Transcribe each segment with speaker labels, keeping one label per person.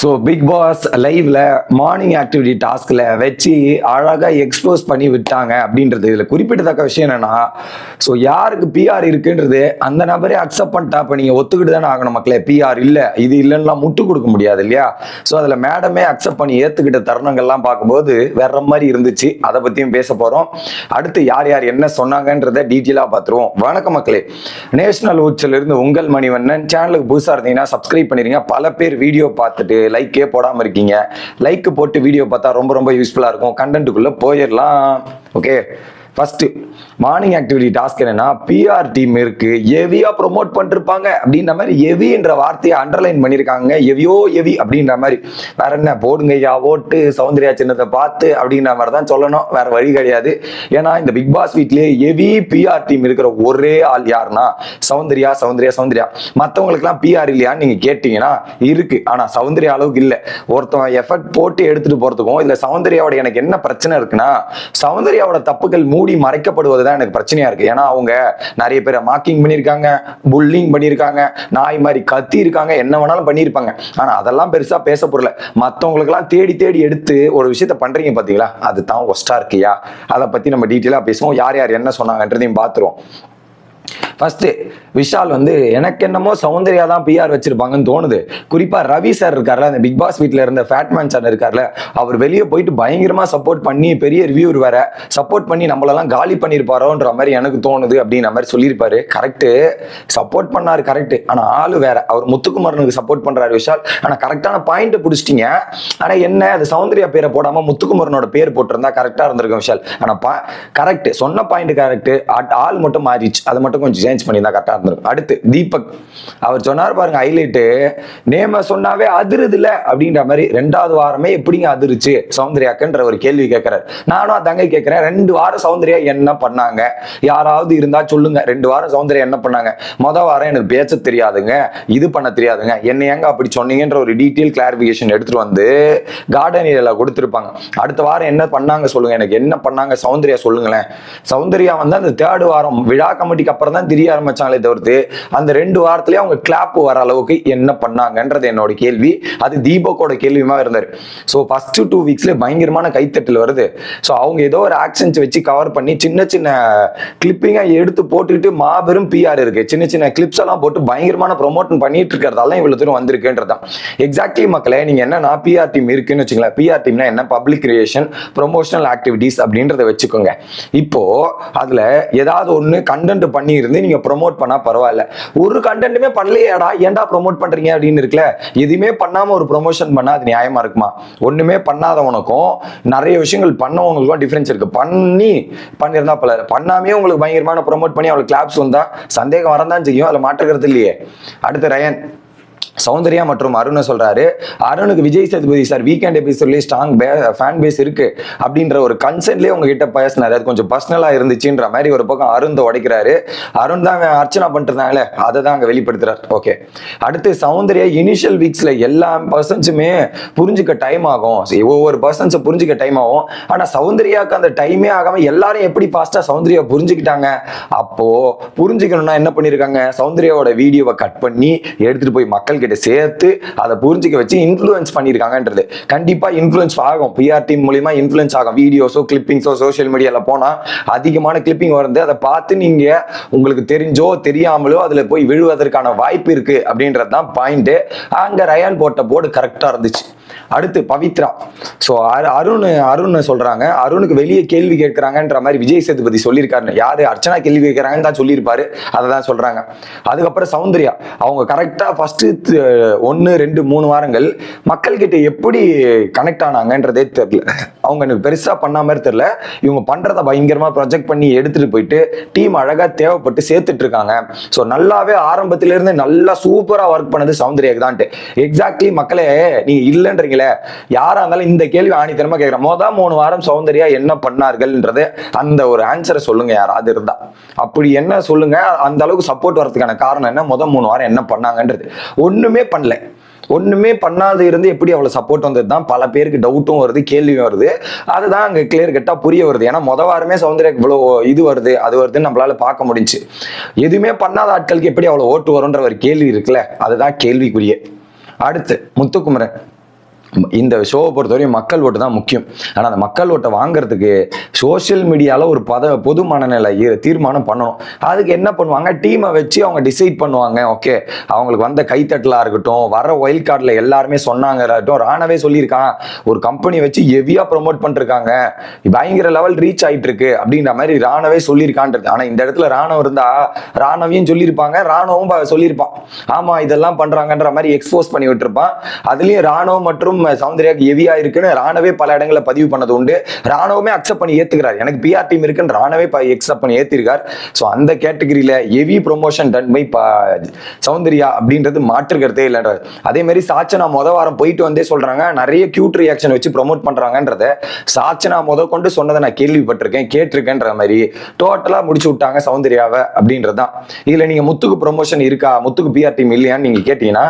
Speaker 1: So big pass லைவ்ல morning activity டாஸ்க்ல வச்சு அழகாக எக்ஸ்போஸ் பண்ணி விட்டாங்க அப்படின்றது. இதில் குறிப்பிடத்தக்க விஷயம் என்னன்னா ஸோ யாருக்கு பிஆர் இருக்குன்றது அந்த நபரே அக்செப்ட் பண்ணிட்டா இப்போ நீங்கள் ஒத்துக்கிட்டு தானே ஆகணும் மக்களே. பிஆர் இல்லை இது இல்லைன்னா முட்டு கொடுக்க முடியாது இல்லையா? ஸோ அதில் மேடமே அக்செப்ட் பண்ணி ஏற்றுக்கிட்ட தருணங்கள்லாம் பார்க்கும்போது வேற மாதிரி இருந்துச்சு. அதை பற்றியும் பேச போகிறோம் அடுத்து யார் யார் என்ன சொன்னாங்கன்றத டீட்டெயிலாக பார்த்துருவோம். வணக்கம் மக்களே. நேஷனல் ஊச்சல் இருந்து உங்கள் மணிவண்ணன். சேனலுக்கு புதுசாக இருந்தீங்கன்னா சப்ஸ்கிரைப் பண்ணிடுங்க பல பேர் வீடியோ பார்த்துட்டு லைக்கே போடாமல் இருக்கீங்க. லைக் போட்டு வீடியோ பார்த்தா ரொம்ப ரொம்ப யூஸ்ஃபுல்லாக இருக்கும். கண்டென்ட்டுக்குள்ளே போயிடலாம் okay first morning activity task என்னன்னா பிஆர் டீம் இருக்கு. ஹெவியா ப்ரொமோட் பண்ணிருப்பாங்க அப்படின்ற மாதிரி ஹெவின்ற வார்த்தையை அண்டர்லைன் பண்ணியிருக்காங்க எவியோ ஹெவி அப்படின்ற மாதிரி. வேற என்ன போடுங்க ஐயா ஓட்டு சௌந்தர்யா சின்னத்தை பார்த்து அப்படின்ற மாதிரி தான் சொல்லணும். வேற வழி கிடையாது. ஏன்னா இந்த பிக் பாஸ் வீட்லயே ஹெவி பிஆர் டீம் இருக்கிற ஒரே ஆள் யாருன்னா சௌந்தர்யா சௌந்தர்யா சௌந்தர்யா. மற்றவங்களுக்குலாம் பிஆர் இல்லையான்னு நீங்க கேட்டீங்கன்னா இருக்கு. ஆனா சௌந்தர்யா அளவுக்கு இல்லை. ஒருத்தவன் எஃபர்ட் போட்டு எடுத்துட்டு போறதுக்கும் இல்லை சௌந்தர்யாவோட எனக்கு என்ன பிரச்சனை இருக்குன்னா சௌந்தர்யாவோட தப்புகள் மூ மூடி மறைக்கப்படுவது தான் எனக்கு பிரச்சனையா இருக்கு. ஏன்னா அவங்க நிறைய பேரை மார்க்கிங் பண்ணியிருக்காங்க புல்லிங் பண்ணியிருக்காங்க நாய் மாதிரி கத்தி இருக்காங்க என்ன வேணாலும் பண்ணியிருப்பாங்க. ஆனா அதெல்லாம் பெருசா பேச பொருள். மற்றவங்களுக்கெல்லாம் தேடி தேடி எடுத்து ஒரு விஷயத்த பண்றீங்க பாத்தீங்களா? அது தான் ஒஸ்டா இருக்கியா? அதை பத்தி நம்ம டீட்டெயிலா பேசுவோம். யார் யார் என்ன சொன்னாங்கன்றதையும் பார்த்துருவோம். ஃபர்ஸ்ட் விஷால் வந்து எனக்கு என்னமோ சௌந்தர்யா தான் பிஆர் வச்சிருப்பாங்கன்னு தோணுது. குறிப்பா ரவி சார் இருக்கார்ல அந்த பிக் பாஸ் வீட்டில் இருந்த ஃபேட்மேன் சார் இருக்கார்ல அவர் வெளியே போயிட்டு பயங்கரமா சப்போர்ட் பண்ணி பெரிய ரிவ்யூர் வேற சப்போர்ட் பண்ணி நம்மளெல்லாம் காலி பண்ணியிருப்பாரோன்ற மாதிரி எனக்கு தோணுது அப்படின்ற மாதிரி சொல்லியிருப்பாரு. கரெக்டு சப்போர்ட் பண்ணார் கரெக்ட் ஆனா ஆளு வேற. அவர் முத்துக்குமரனுக்கு சப்போர்ட் பண்றாரு விஷால். ஆனா கரெக்டான பாயிண்ட் பிடிச்சிட்டீங்க. ஆனா என்ன? அது சௌந்தர்யா பேரை போடாம முத்துக்குமரனோட பேர் போட்டிருந்தா கரெக்டா இருந்திருக்கும் விஷால். ஆனா கரெக்ட் சொன்ன பாயிண்ட் கரெக்ட் ஆள் மட்டும் மாறிச்சு அதை மட்டும் கொஞ்சம் சேஞ்ச் பண்ணியிருந்தா கரெக்டாக இருந்திருக்கும். அடுத்து தீபக். அவர் சொன்னார் பாருங்க ஹைலைட்டு நேம சொன்னாவே அதிருதுல அப்படின்ற மாதிரி ரெண்டாவது வாரமே எப்படிங்க அதிருச்சு? சௌந்தர்யாக்குன்ற ஒரு கேள்வி கேட்கிறாரு. நானும் தங்கை கேட்கிறேன் ரெண்டு வாரம் சௌந்தர்யா என்ன பண்ணாங்க? யாராவது இருந்தா சொல்லுங்க. ரெண்டு வாரம் சௌந்தர்யா என்ன பண்ணாங்க? மொதல் வாரம் எனக்கு பேச தெரியாதுங்க இது பண்ண தெரியாதுங்க. என்ன ஏங்க அப்படி சொன்னீங்கன்ற ஒரு டீட்டெயில் கிளாரிபிகேஷன் எடுத்துட்டு வந்து கார்டன் ஏரியால கொடுத்துருப்பாங்க. அடுத்த வாரம் என்ன பண்ணாங்க சொல்லுங்க. எனக்கு என்ன பண்ணாங்க? சௌந்தர்யா சொல்லுங்களேன். சௌந்தர்யா வந்து அந்த தேர்ட் வாரம் விழா கமிட்டிக்கு அப்புறம் தான் திரிய ஆரம்பிச்சாங்களே தவிர்த்து அந்த ரெண்டு வாரத்திலேயே அவங்க கிளாப் வர அளவுக்கு என்ன பண்ணாங்கன்றது என்னோட கேள்வி. அது தீபக்கோட கேள்வியுமா இருந்தாரு. ஸோ ஃபர்ஸ்ட் டூ வீக்ஸ்ல பயங்கரமான கைத்தட்டல் வருது. ஸோ அவங்க ஏதோ ஒரு ஆக்ஷன்ஸ் வச்சு கவர் பண்ணி சின்ன சின்ன கிளிப்பிங்காக எடுத்து போட்டுக்கிட்டு மாபெரும் பிஆர் இருக்கு. சின்ன சின்ன கிளிப்ஸ் எல்லாம் போட்டு பயங்கரமான ப்ரொமோஷன் பண்ணிட்டு இருக்கிறதால இவ்வளவு தூரம் வந்திருக்குன்றதான் எக்ஸாக்ட்லி மக்களே நீங்க என்னன்னா பிஆர் டீம் இருக்குன்னு வச்சுக்கலாம் பிஆர் டீம்னா என்ன? பப்ளிக் கிரியேஷன் ப்ரொமோஷனல் ஆக்டிவிட்டிஸ் அப்படின்றத வச்சுக்கோங்க. இப்போ அதுல ஏதாவது ஒன்று கண்டென்ட் பண்ணி இருந்து நீங்க ப்ரொமோட் பண்ணா பரவாயில்ல. ஒரு கண்டென்ட்டுமே பண்ணலையாடா ஏன்டா ப்ரொமோட் பண்றீங்க அப்படின்னு இருக்குல்ல? எதுவுமே பண்ணாம ஒரு ப்ரொமோஷன் பண்ணா அது நியாயமா இருக்குமா? ஒண்ணுமே பண்ணாதவனுக்கும் நிறைய விஷயங்கள் பண்ணவங்களுக்கும் டிஃபரன்ஸ் இருக்கு. பண்ணி பண்ணியிருந்தா பல. பண்ணாமே உங்களுக்கு பயங்கரமான ப்ரொமோட் பண்ணி அவளுக்கு கிளாப்ஸ் வந்தா சந்தேகம் வரதான் செய்யும். அதுல மாற்றுக்கிறது இல்லையே. அடுத்து ரயன். சௌந்தர்யா மற்றும் அருணை சொல்றாரு அருணுக்கு விஜய் சேதுபதி சார் வீக்கெண்ட் எபிசோட்லேயே ஸ்ட்ராங் ஃபேன் பேஸ் இருக்கு அப்படின்ற ஒரு கன்சென்ட்லேயே உங்ககிட்ட பேசினாரு. அது கொஞ்சம் பர்சனலா இருந்துச்சுன்ற மாதிரி ஒரு பக்கம் அருண் உடைக்கிறாரு. அருண் தான் அர்ச்சனா பண்ணிட்டு அதை தான் அங்க வெளிப்படுத்துறாரு. ஓகே அடுத்து சௌந்தர்யா இனிஷியல் வீக்ஸ்ல எல்லா பர்சன்ஸுமே புரிஞ்சுக்க டைம் ஆகும். ஒவ்வொரு பர்சன்ஸை புரிஞ்சுக்க டைம் ஆகும். ஆனா சௌந்தர்யாவுக்கு அந்த டைமே ஆகாம எல்லாரும் எப்படி ஃபாஸ்டா சௌந்தர்யா புரிஞ்சுக்கிட்டாங்க? அப்போ புரிஞ்சுக்கணும்னா என்ன பண்ணிருக்காங்க? சௌந்தர்யாவோட வீடியோவை கட் பண்ணி எடுத்துட்டு போய் மக்கள் கிட்ட சேர்த்து அதை புரிஞ்சுக்க வச்சு இன்ஃப்ளூயன்ஸ் பண்ணியிருக்காங்கன்றது. கண்டிப்பா இன்ஃப்ளூயன்ஸ் ஆகும். பிஆர் டீம் மூலியமா இன்ஃப்ளூயன்ஸ் ஆகும். வீடியோஸோ கிளிப்பிங்ஸோ சோஷியல் மீடியால போனா அதிகமான கிளிப்பிங் வருது அதை பார்த்து நீங்க உங்களுக்கு தெரிஞ்சோ தெரியாமலோ அதுல போய் விழுவதற்கான வாய்ப்பு இருக்கு அப்படின்றது தான் பாயிண்ட் அங்க ரயான் போட்ட போர்டு கரெக்டா இருந்துச்சு. அடுத்து பவித்ரா. ஸோ அருண் அருண் சொல்றாங்க. அருணுக்கு வெளியே கேள்வி கேட்கிறாங்கன்ற மாதிரி விஜய் சேதுபதி சொல்லியிருக்காரு யாரு? அர்ச்சனா கேள்வி கேட்கிறாங்கன்னு தான் சொல்லியிருப்பாரு. அதை தான் சொல்றாங்க. அதுக்கப்புறம் சௌந்தர்யா. அவங்க கரெக்டா ஃபர்ஸ்ட் ஒன்று ரெண்டு மூணு வாரங்கள் மக்கள்கிட்ட எப்படி கனெக்ட் ஆனாங்கன்றதே தெரில அவங்க எனக்கு பெருசாக பண்ண மாதிரி இவங்க பண்ணுறத பயங்கரமாக ப்ரொஜெக்ட் பண்ணி எடுத்துகிட்டு போயிட்டு டீம் அழகாக தேவைப்பட்டு சேர்த்துட்டு இருக்காங்க. ஸோ நல்லாவே ஆரம்பத்திலேருந்து நல்லா சூப்பராக ஒர்க் பண்ணது சௌந்தர்யாக்கு தான்ட்டு எக்ஸாக்ட்லி மக்களே நீங்கள் இல்லைன்றீங்களே. யாராக இருந்தாலும் இந்த கேள்வி ஆணித்தனமாக கேட்கிறேன் மொதல் மூணு வாரம் சௌந்தர்யா என்ன பண்ணார்கள்ன்றது அந்த ஒரு ஆன்சரை சொல்லுங்கள் யாராவது இருந்தால் அப்படி என்ன சொல்லுங்கள் அந்த அளவுக்கு சப்போர்ட் வரதுக்கான காரணம் என்ன? முத மூணு வாரம் என்ன பண்ணாங்கன்றது. ஒன்று ஒன்றுமே பண்ணல. ஒன்றுமே பண்ணாது இருந்து எப்படி அவ்வளோ சப்போர்ட் வந்தது தான்? பல பேருக்கு டவுட்டும் வருது கேள்வியும் வருது. அதுதான் அங்க கிளியர் கட்டாக புரிய வருது. ஏன்னா மொத வாரமே சௌந்தர்யாக்கு இவ்வளவு இது வருது அது வருதுன்னு நம்மளால பார்க்க முடிஞ்சு. எதுவுமே பண்ணாத ஆட்களுக்கு எப்படி அவ்வளவு ஓட்டு வரும்ன்ற ஒரு கேள்வி இருக்குல்ல? அதுதான் கேள்விக்குரிய. அடுத்து முத்துக்குமரன். இந்த ஷோவை பொறுத்தவரையும் மக்கள் ஓட்டு தான் முக்கியம். ஆனால் அந்த மக்கள் ஓட்டை வாங்குறதுக்கு சோஷியல் மீடியாவில் ஒரு பத பொது மனநிலை தீர்மானம் பண்ணணும். அதுக்கு என்ன பண்ணுவாங்க? டீமை வச்சு அவங்க டிசைட் பண்ணுவாங்க. ஓகே அவங்களுக்கு வந்த கைத்தட்டலாக இருக்கட்டும் வர ஒயில் கார்டில் எல்லாருமே சொன்னாங்க இருக்கட்டும் ராணவே சொல்லியிருக்கான். ஒரு கம்பெனி வச்சு ஹெவியாக ப்ரொமோட் பண்ணிருக்காங்க. பயங்கர லெவல் ரீச் ஆகிட்டு இருக்கு அப்படின்ற மாதிரி ராணவே சொல்லியிருக்கான்றது. ஆனால் இந்த இடத்துல ராணவ இருந்தால் ராணவையும் சொல்லியிருப்பாங்க ராணுவம் சொல்லியிருப்பான். ஆமாம் இதெல்லாம் பண்ணுறாங்கன்ற மாதிரி எக்ஸ்போஸ் பண்ணி விட்டுருப்பான். அதுலேயும் ராணுவம் மற்றும் சௌந்தர்யாக்கு ஹெவியா இருக்குன்னு ராணவே பல இடங்களில் பதிவு பண்ணது உண்டு. ராணுவமே அக்செப்ட் பண்ணி ஏத்துக்கிறார். எனக்கு பிஆர் டீம் இருக்குன்னு ராணவே அக்செப்ட் பண்ணி ஏத்திருக்கார். ஸோ அந்த கேட்டகரியில heavy promotion done by Soundarya அப்படின்றது மாற்றுக்கிறதே இல்லைன்றார் அதே மாதிரி சாச்சனா முத வாரம் போயிட்டு வந்தே சொல்றாங்க. நிறைய கியூட் ரியாக்ஷன் வச்சு ப்ரொமோட் பண்றாங்கன்றத சாச்சனா முத கொண்டு சொன்னதை நான் கேள்விப்பட்டிருக்கேன் கேட்டிருக்கேன்ற மாதிரி டோட்டலா முடிச்சு விட்டாங்க சௌந்தர்யாவை அப்படின்றது தான் இதுல நீங்க முத்துக்கு ப்ரொமோஷன் இருக்கா? முத்துக்கு பிஆர் டீம் இல்லையான்னு நீங்க கேட்டீங்கன்னா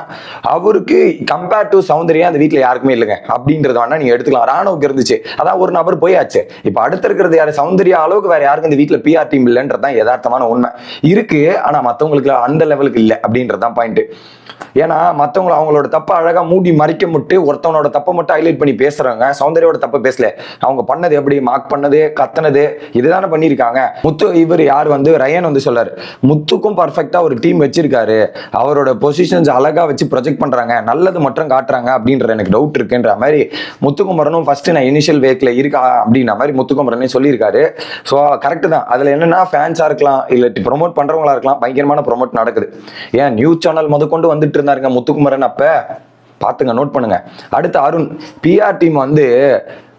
Speaker 1: அவருக்கு கம்பேர் டு சௌந்தர்யா அந்த வீட்ல யாருக்குமே இல்லைங்க. அப்படின்றது வேணா நீங்க எடுத்துக்கலாம். ராணுவுக்கு இருந்துச்சு. அதான் ஒரு நபர் போயாச்சு. இப்ப அடுத்து இருக்கிறது யாரு? சௌந்தர்யா அளவுக்கு வேற யாருக்கும் இந்த வீட்டில் பிஆர் டீம் இல்லைன்றது தான் யதார்த்தமான உண்மை. இருக்கு. ஆனா மத்தவங்களுக்கு அந்த லெவலுக்கு இல்லை அப்படின்றது தான் பாயிண்ட் ஏன்னா மத்தவங்க அவங்களோட தப்பை அழகா மூடி மறைக்க முட்டு ஒருத்தவனோட தப்பை மட்டும் ஹைலைட் பண்ணி பேசுறாங்க. சௌந்தர்யோட தப்பை பேசல. அவங்க பண்ணது எப்படி? மார்க் பண்ணது? கத்தனது? இதுதானே பண்ணியிருக்காங்க. முத்து இவர் யார் வந்து? ரயன் வந்து சொல்லாரு. முத்துக்கும் பர்ஃபெக்டா ஒரு டீம் வச்சிருக்காரு. அவரோட பொசிஷன்ஸ் அழகா வச்சு ப்ரொஜெக்ட் பண்றாங்க. நல்லது மட்டும் காட்டுறாங்க அப்படின்ற எனக்கு டவுட் இருக்குன்ற மாதிரி முத்துக்குமரனும் ஃபர்ஸ்ட் நான் இனிஷியல் வேக்ல இருக்கா அப்படின்ற மாதிரி முத்துக்குமரனே சொல்லியிருக்காரு. ஸோ கரெக்டு தான். அதுல என்னன்னா ஃபேன்ஸா இருக்கலாம் இல்ல ப்ரொமோட் பண்றவங்களா இருக்கலாம் பயங்கரமான ப்ரொமோட் நடக்குது. ஏன் நியூஸ் சேனல் முதற்கொண்டு வந்துட்டு இருந்தாருங்க முத்துக்குமரன் அப்ப? பாத்துங்க நோட் பண்ணுங்க. அடுத்து அருண் பிஆர் டீம் வந்து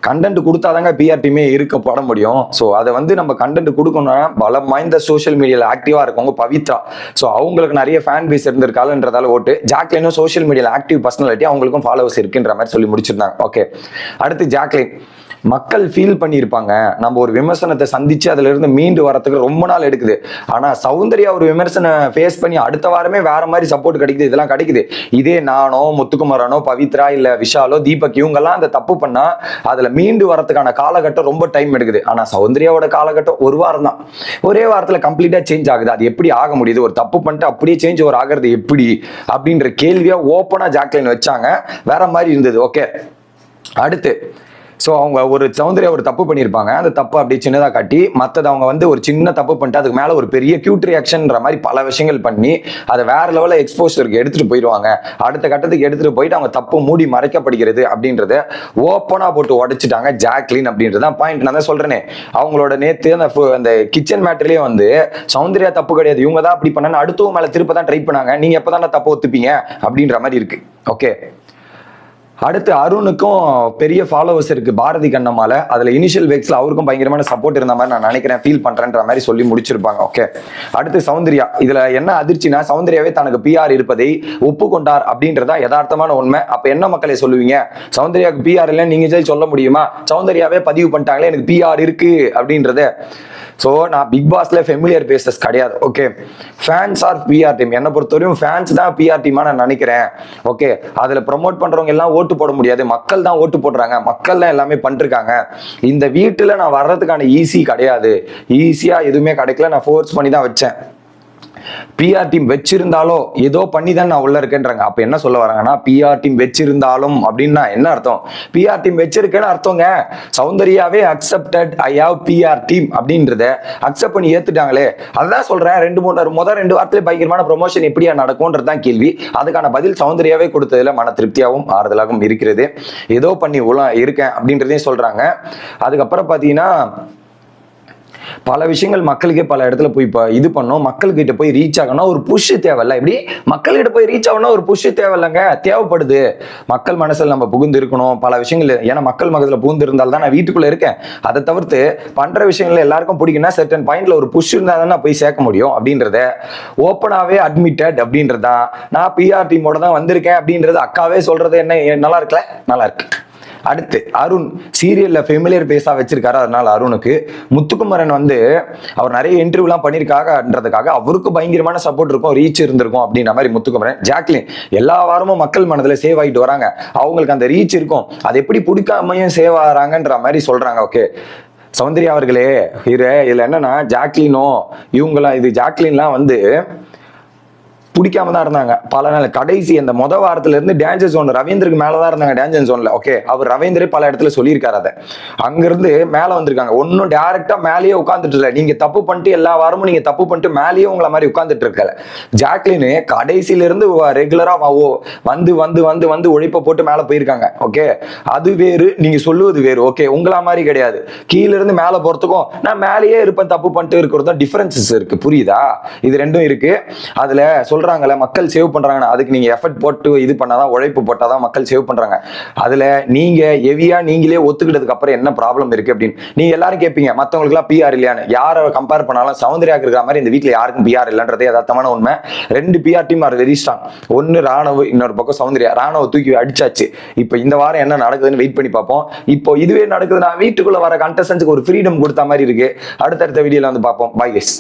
Speaker 1: கண்டென்ட் கொடுத்தாதாங்க பிஆர் டீமே இருக்க போட முடியும். ஸோ அதை வந்து நம்ம கண்டென்ட் கொடுக்கணும்னா பலம் வாய்ந்த சோஷியல் மீடியாவில் ஆக்டிவாக இருக்கவங்க பவித்ரா. ஸோ அவங்களுக்கு நிறைய ஃபேன் பேஸ் இருந்திருக்காலன்றதால ஓட்டு. ஜாக்லினும் சோஷியல் மீடியாவில் ஆக்டிவ் பர்சனாலிட்டி அவங்களுக்கும் ஃபாலோவர்ஸ் இருக்குன்ற மாதிரி சொல்லி முடிச்சிருந்தாங்க. ஓகே அடுத்து ஜாக்லின். மக்கள் ஃபீல் பண்ணியிருப்பாங்க. நம்ம ஒரு விமர்சனத்தை சந்திச்சு அதுல இருந்து மீண்டு வரத்துக்கு ரொம்ப நாள் எடுக்குது. ஆனா சௌந்தர்யா ஒரு விமர்சனம் ஃபேஸ் பண்ணி அடுத்த வாரமே வேற மாதிரி சப்போர்ட் கிடைக்குது இதெல்லாம் கிடைக்குது. இதே நானோ முத்துக்குமரனோ பவித்ரா இல்ல விஷாலோ தீபக் இவங்கெல்லாம் அந்த தப்பு பண்ணா அதுல மீண்டு வரதுக்கான காலகட்டம் ரொம்ப டைம் எடுக்குது. ஆனா சௌந்தர்யாவோட காலகட்டம் ஒரு வாரம் தான். ஒரே வாரத்துல கம்ப்ளீட்டா சேஞ்ச் ஆகுது. அது எப்படி ஆக முடியுது? ஒரு தப்பு பண்ணிட்டு அப்படியே சேஞ்ச் ஒரு ஆகிறது எப்படி? அப்படின்ற கேள்வியா ஓப்பனா ஜாக்லைன் வச்சாங்க. வேற மாதிரி இருந்தது. ஓகே அடுத்து ஸோ அவங்க ஒரு சௌந்தர்யா ஒரு தப்பு பண்ணியிருப்பாங்க. அந்த தப்பு அப்படியே சின்னதாக காட்டி மற்றது அவங்க வந்து ஒரு சின்ன தப்பு பண்ணிட்டு அதுக்கு மேலே ஒரு பெரிய கியூட் ரியாக்ஷன்ற மாதிரி பல விஷயங்கள் பண்ணி அதை வேற லெவலில் எக்ஸ்போசருக்கு எடுத்துகிட்டு போயிடுவாங்க அடுத்த கட்டத்துக்கு எடுத்துகிட்டு போயிட்டு அவங்க தப்பு மூடி மறைக்கப்படுகிறது அப்படின்றத ஓப்பனாக போட்டு உடைச்சிட்டாங்க ஜாக்லின் அப்படின்றது தான் பாயிண்ட் நான் தான் சொல்கிறேனே அவங்களோட நேற்று அந்த ஃபு- அந்த கிச்சன் மேட்டர்லேயே வந்து சௌந்தர்யா தப்பு கிடையாது இவங்க தான் அப்படி பண்ணான்னு அடுத்தவங்க மேலே திருப்ப தான் ட்ரை பண்ணாங்க. நீங்கள் எப்போ தானே தப்பு ஒத்துப்பீங்க அப்படின்ற மாதிரி இருக்குது ஓகே அடுத்து அருணுக்கும் பெரிய ஃபாலோவர்ஸ் இருக்கு பாரதி கண்ணம்மால. அதுல இனிஷியல் வேக்ஸ்ல அவருக்கும் பயங்கரமான சப்போர்ட் இருந்த மாதிரி நான் நினைக்கிறேன் ஃபீல் பண்றேன்ற மாதிரி சொல்லி முடிச்சிருப்பாங்க ஓகே அடுத்து சௌந்தர்யா. இதுல என்ன அதிர்ச்சினா சௌந்தர்யாவே தனக்கு பிஆர் இருப்பதை ஒப்புக்கொண்டார் அப்படின்றதா யதார்த்தமான உண்மை. அப்ப என்ன மக்களை சொல்லுவீங்க? சௌந்தர்யாவுக்கு பிஆர் இல்லைன்னு நீங்க சொல்ல முடியுமா? சௌந்தர்யாவே பதிவு பண்ணிட்டாங்களே எனக்கு பிஆர் இருக்கு அப்படின்றத ஸோ நான் பிக் பாஸ்ல ஃபெமிலியர் பேசஸ் கிடையாது. Okay fans are PR team என்னை பொறுத்தவரையும் ஃபேன்ஸ் தான் பிஆர் டீமா நான் நினைக்கிறேன். ஓகே அதுல ப்ரொமோட் பண்றவங்க எல்லாம் ஓட்டு போட முடியாது. மக்கள் தான் ஓட்டு போடுறாங்க. மக்கள் தான் எல்லாமே பண்ணிருக்காங்க. இந்த வீட்டுல நான் வர்றதுக்கான ஈஸி கிடையாது. ஈஸியா எதுவுமே கிடைக்கல. நான் ஃபோர்ஸ் பண்ணி தான் வச்சேன். பிஆர் டீம் வச்சிருந்தாலோ ஏதோ பண்ணி தான் நான் உள்ள இருக்கேன்றாங்க. அப்ப என்ன சொல்ல வராங்கன்னா பிஆர் டீம் வச்சிருந்தாலும் அப்படின்னா என்ன அர்த்தம்? பிஆர் டீம் வச்சிருக்கேன்னு அர்த்தங்க. சௌந்தர்யாவே accepted I have PR team அப்படின்றத அக்செப்ட் பண்ணி ஏத்துட்டாங்களே. அதான் சொல்றேன் ரெண்டு மூணு முதல் ரெண்டு வாரத்துல பயங்கரமான ப்ரொமோஷன் எப்படியா நடக்கும்ன்றது தான் கேள்வி. அதுக்கான பதில் சௌந்தர்யாவே கொடுத்ததுல மன திருப்தியாகவும் ஆறுதலாகவும் இருக்கிறது. ஏதோ பண்ணி உள்ள இருக்கேன் அப்படின்றதையும் சொல்றாங்க. அதுக்கப்புறம் பாத்தீங்கன்னா பல விஷயங்கள் மக்களுக்கே பல இடத்துல போய் இப்போ இது பண்ணோம். மக்கள்கிட்ட போய் ரீச் ஆகணும் ஒரு புஷ் தேவையில்ல. இப்படி மக்கள்கிட்ட போய் ரீச் ஆகணும் ஒரு புஷ் தேவையில்லைங்க. தேவைப்படுது. மக்கள் மனசில் நம்ம புகுந்து இருக்கணும். பல விஷயங்கள் ஏன்னா மக்கள் மகத்தில் புகுந்து இருந்தால் தான் நான் வீட்டுக்குள்ள இருக்கேன். அதை தவிர்த்து பண்ற விஷயங்கள் எல்லாருக்கும் பிடிக்கும்னா செர்டன் பாயிண்ட்ல ஒரு புஷ் இருந்தால் தான் நான் போய் சேர்க்க முடியும் அப்படின்றத ஓப்பனாகவே அட்மிட்டட் அப்படின்றதான் நான் பிஆர் டீமோட தான் வந்திருக்கேன் அப்படின்றது அக்காவே சொல்றது என்ன? நல்லா இருக்குல்ல? நல்லா இருக்கு. அடுத்து அருண் சீரியல்ல ஃபெமிலியர் பேஸா வச்சிருக்காரு. அதனால அருணுக்கு முத்துக்குமரன் வந்து அவர் நிறைய இன்டர்வியூலாம் பண்ணியிருக்காங்கன்றதுக்காக அவருக்கு பயங்கரமான சப்போர்ட் இருக்கும் ரீச் இருந்திருக்கும் அப்படின்ற மாதிரி முத்துக்குமரன் ஜாக்லின் எல்லா வாரமும் மக்கள் மனதில் சேவ் ஆகிட்டு வராங்க. அவங்களுக்கு அந்த ரீச் இருக்கும். அது எப்படி பிடிக்காமையும் சேவ் ஆகிறாங்கன்ற மாதிரி சொல்றாங்க. ஓகே சௌந்தர்யா அவர்களே இரு இதுல என்னன்னா ஜாக்லினோ இவங்களாம் இது ஜாக்லின்லாம் வந்து பிடிக்காம தான் இருந்தாங்க. பல நாள் கடைசி அந்த மொத வாரத்துல இருந்து டேஞ்சர் ஜோன் ரவீந்தருக்கு மேல தான் இருந்தாங்க டேஞ்சர் ஜோன்ல ஓகே அவர் ரவீந்தரே பல இடத்துல சொல்லியிருக்காரு அதை. அங்கிருந்து மேல வந்திருக்காங்க. ஒன்னும் டைரக்டா மேலேயே உட்காந்துட்டு இல்ல. நீங்க தப்பு பண்ணிட்டு எல்லா வாரமும் நீங்க தப்பு பண்ணிட்டு மேலேயே உங்களை மாதிரி உட்காந்துட்டு இருக்கல. ஜாக்லின் கடைசியில இருந்து ரெகுலரா வந்து வந்து வந்து வந்து உழைப்ப போட்டு மேல போயிருக்காங்க. ஓகே அது வேறு நீங்க சொல்லுவது வேறு. ஓகே உங்களா மாதிரி கிடையாது. கீழ இருந்து மேல போறதுக்கும் நான் மேலேயே இருப்பேன் தப்பு பண்ணிட்டு இருக்கிறதும் டிஃபரன்சஸ் இருக்கு. புரியுதா? இது ரெண்டும் இருக்கு. அதுல சொல்றாங்கல்ல மக்கள் சேவ் பண்றாங்கன்னா அதுக்கு நீங்க எஃபர்ட் போட்டு இது பண்ணாதான் உழைப்பு போட்டாதான் மக்கள் சேவ் பண்றாங்க. அதுல நீங்க ஹெவியா நீங்களே ஒத்துக்கிட்டதுக்கு அப்புறம் என்ன ப்ராப்ளம் இருக்கு அப்படின்னு? நீங்க எல்லாரும் கேட்பீங்க மத்தவங்களுக்கு எல்லாம் பிஆர் இல்லையான்னு. யாரை கம்பேர் பண்ணாலும் சௌந்தர்யாக்கு இருக்கிற மாதிரி இந்த வீட்டுல யாருக்கும் பிஆர் இல்லைன்றதே யதார்த்தமான உண்மை. ரெண்டு பிஆர் டீம் ஆர் வெரி ஒன்னு ராணுவ இன்னொரு பக்கம் சௌந்தர்யா. ராணுவ தூக்கி அடிச்சாச்சு. இப்போ இந்த வாரம் என்ன நடக்குதுன்னு வெயிட் பண்ணி பார்ப்போம். இப்போ இதுவே நடக்குதுன்னா வீட்டுக்குள்ள வர கண்டஸ்டன்ஸுக்கு ஒரு ஃப்ரீடம் கொடுத்த மாதிரி இருக்கு. அடுத்தடுத்த வீடியோல வந்து பார்ப்போம். By guess